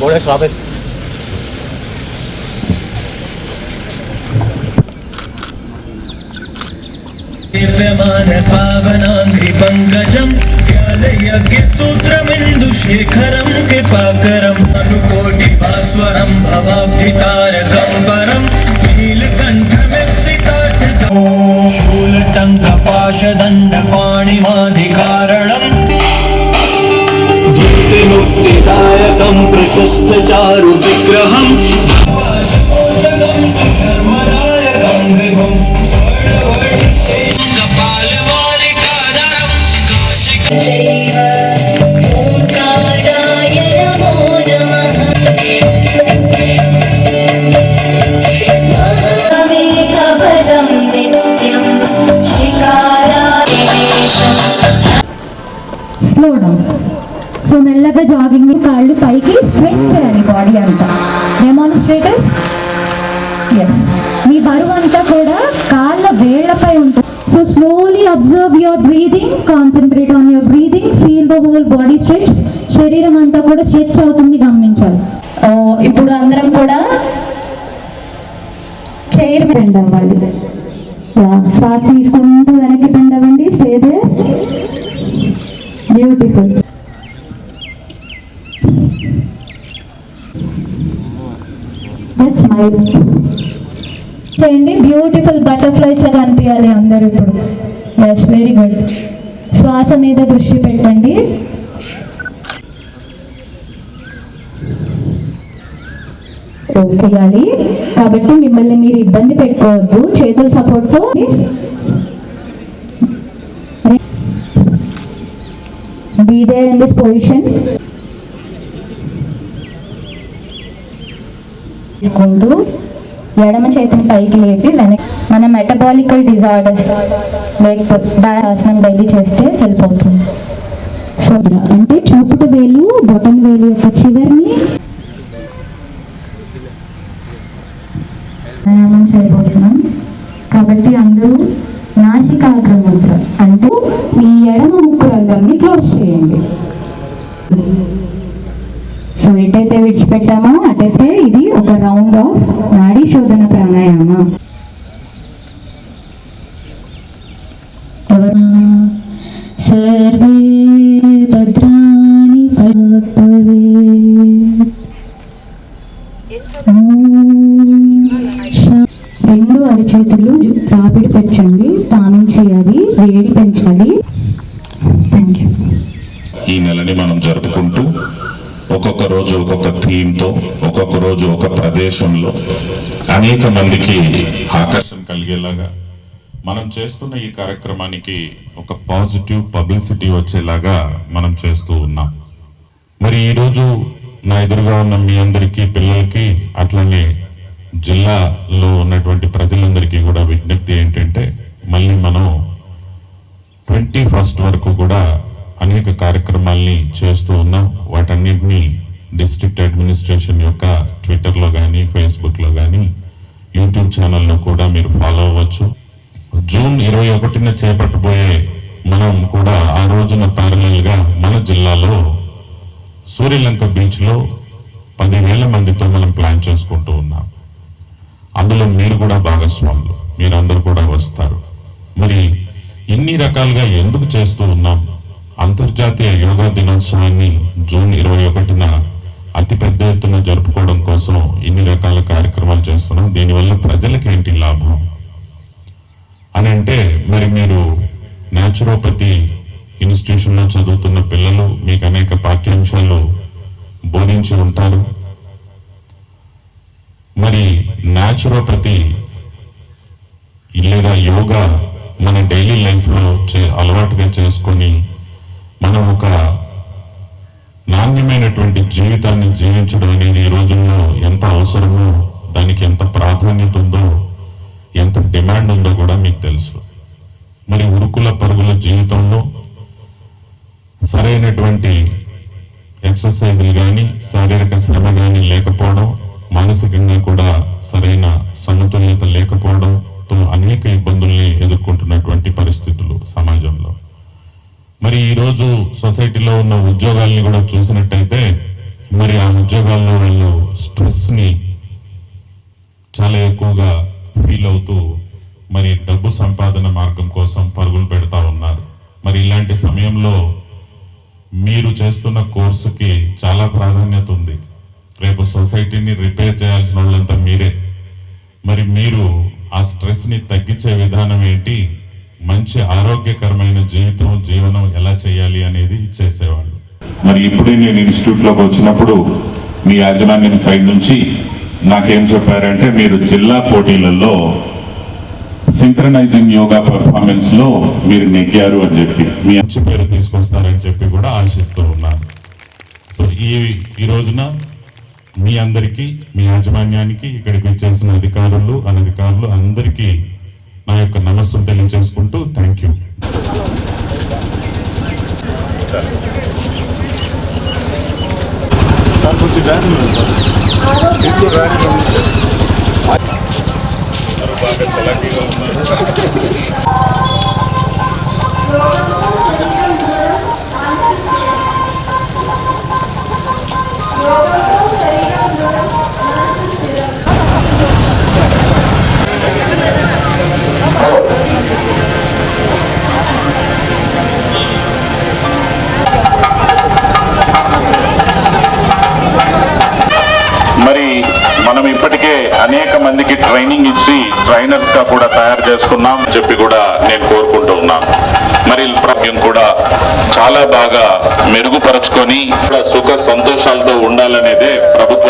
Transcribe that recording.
बोले शराब है दिव्यमान पावनांधि पङ्कजं ज्ञानयज्ञसूत्रमिन्दुशेखरं कृपाकरम् अनुकोटिभास्वरं just the jar of మెల్లగా జాగింగ్ కాళ్ళు పైకి స్ట్రెచ్ చేయాలి బాడీ అంతా. డెమాన్స్ట్రేటర్స్ ఎస్ మీ బరువు అంతా కూడా కాళ్ళ వేళ్ళపై ఉంటుంది. So slowly observe your breathing concentrate on your breathing feel the whole body stretch శరీరం అంతా కూడా స్ట్రెచ్ అవుతుంది గమనించాలి. Oh, ఇప్పుడు అందరం కూడా చైర్ బెండ్ అవ్వాలి. శ్వాస తీసుకుంటూ వెనక్కి బెండ్ అవ్వండి. Stay there beautiful just smile చేయండి. బ్యూటిఫుల్ బటర్ఫ్లైస్ లాగా అనిపించాలి అందరూ ఇప్పుడు. ఎస్ వెరీ గుడ్ శ్వాస మీద దృష్టి పెట్టండి. తీయాలి కాబట్టి మిమ్మల్ని మీరు ఇబ్బంది పెట్టుకోవద్దు. చేతుల సపోర్ట్తో be there in this తీసుకుంటూ ఎడమ చేతిని పైకి లేపి వెనక్ మన మెటబాలికల్ డిజార్డర్స్ లేకపోతే ఆసనం డైలీ చేస్తే హెల్ప్ అవుతుంది సో అంటే చూపుట వేలు బొటన్ వేలు యొక్క చివరిని వ్యాయామం చేయబోతున్నాం. కాబట్టి అందరూ నాసికాగ్ర ముద్ర అంటే మీ ఎడమ ముక్కు రంధ్రాన్ని క్లోజ్ చేయండి. సో ఎటైతే విడిచిపెట్టామో? అటైతే ఇది ఒక రౌండ్ ఆఫ్ నాడీ శోధన ప్రాణాయామ. సర్వే భద్రాని పవే రెండు అరచేతులు రాపిడి పెంచండి తామింగ్ చేయాలి వేడి పెంచాలి. థ్యాంక్ యూ ఈ నెలని మనం జరుపుకుంటూ ఒక్కొక్క రోజు ఒక్కొక్క థీమ్తో ఒక్కొక్క రోజు ఒక ప్రదేశంలో అనేక మందికి ఆకర్షణ కలిగేలాగా మనం చేస్తున్న ఈ కార్యక్రమానికి ఒక పాజిటివ్ పబ్లిసిటీ వచ్చేలాగా మనం చేస్తూ ఉన్నాం. మరి ఈరోజు నా ఎదురుగా ఉన్న మీ అందరికీ పిల్లలకి అట్లనే జిల్లాలో ఉన్నటువంటి ప్రజలందరికీ డిస్ట్రిక్ట్ అడ్మినిస్ట్రేషన్ యొక్క ట్విట్టర్లో కానీ ఫేస్బుక్లో కానీ యూట్యూబ్ ఛానల్లో కూడా మీరు ఫాలో అవ్వచ్చు. జూన్ ఇరవై ఒకటిన చేపట్టబోయే మనం కూడా ఆ రోజున parallel గా మన జిల్లాలో సూర్యలంక బీచ్లో పదివేల మందితో మనం ప్లాన్ చేసుకుంటూ ఉన్నాం. అందులో మీరు కూడా భాగస్వాములు. మీరందరూ కూడా వస్తారు. మరి ఇన్ని రకాలుగా ఎందుకు చేస్తూ ఉన్నాం? అంతర్జాతీయ యోగా దినోత్సవాన్ని జూన్ ఇరవై ఒకటిన ఎత్తున జరుపుకోవడం కోసం ఇన్ని రకాల కార్యక్రమాలు చేస్తున్నాం. దీనివల్ల ప్రజలకు ఏంటి లాభం? అని అంటే మరి మీరు న్యాచురోపతి ఇన్స్టిట్యూషన్లో చదువుతున్న పిల్లలు మీకు అనేక పాఠ్యాంశాలు బోధించి ఉంటారు. మరి న్యాచురోపతి లేదా యోగా మన డైలీ లైఫ్లో చే అలవాటుగా చేసుకొని మనం ఒక నాణ్యమైనటువంటి జీవితాన్ని జీవించడం అనేది ఈ రోజుల్లో ఎంత అవసరమో దానికి ఎంత ప్రాధాన్యత ఉందో ఎంత డిమాండ్ ఉందో కూడా మీకు తెలుసు. మరి ఉరుకుల పరుగుల జీవితంలో సరైనటువంటి ఎక్సర్సైజులు కానీ శారీరక శ్రమ కానీ లేకపోవడం మానసికంగా కూడా సరైన సమతుల్యత లేకపోవడం ఈరోజు సొసైటీలో ఉన్న ఉద్యోగాల్ని కూడా చూసినట్టయితే మరి ఆ ఉద్యోగాల్లో వాళ్ళు స్ట్రెస్ని చాలా ఎక్కువగా ఫీల్ అవుతూ మరి డబ్బు సంపాదన మార్గం కోసం పరుగులు పెడతా ఉన్నారు. మరి ఇలాంటి సమయంలో మీరు చేస్తున్న కోర్సుకి చాలా ప్రాధాన్యత ఉంది. రేపు సొసైటీని రిపేర్ చేయాల్సిన వాళ్ళంతా మీరే. మరి మీరు ఆ స్ట్రెస్ని తగ్గించే విధానం ఏంటి? మంచి ఆరోగ్యకరమైన జీవితం జీవనం ఎలా చేయాలి అనేది చేసేవాళ్ళు. మరి ఇప్పుడే నేను ఇన్స్టిట్యూట్లోకి వచ్చినప్పుడు మీ యాజమాన్యం సైడ్ నుంచి నాకేం చెప్పారంటే మీరు జిల్లా పోటీలలో సింక్రనైజింగ్ యోగా పర్ఫార్మెన్స్లో మీరు నెగ్గారు అని చెప్పి. మీ మంచి పేరు తీసుకొస్తారని చెప్పి కూడా ఆశిస్తూ ఉన్నాను. సో ఈ ఈ రోజున మీ అందరికీ మీ యాజమాన్యానికి ఇక్కడికి వచ్చేసిన అధికారులు అనధికారులు అందరికీ నా యొక్క నమస్సును తెలియజేసుకుంటూ థ్యాంక్ యూ మరి అనేక ట్రైనింగ్ ఇచ్చి ట్రైనర్స్గా కూడా తయారు చేసుకున్నాం చెప్పి కూడా నేను కోరుకుంటూ ఉన్నాను. మరి ప్రాప్యం కూడా చాలా బాగా మెరుగుపరచుకొని సుఖ సంతోషాలతో ఉండాలనేదే ప్రభుత్వం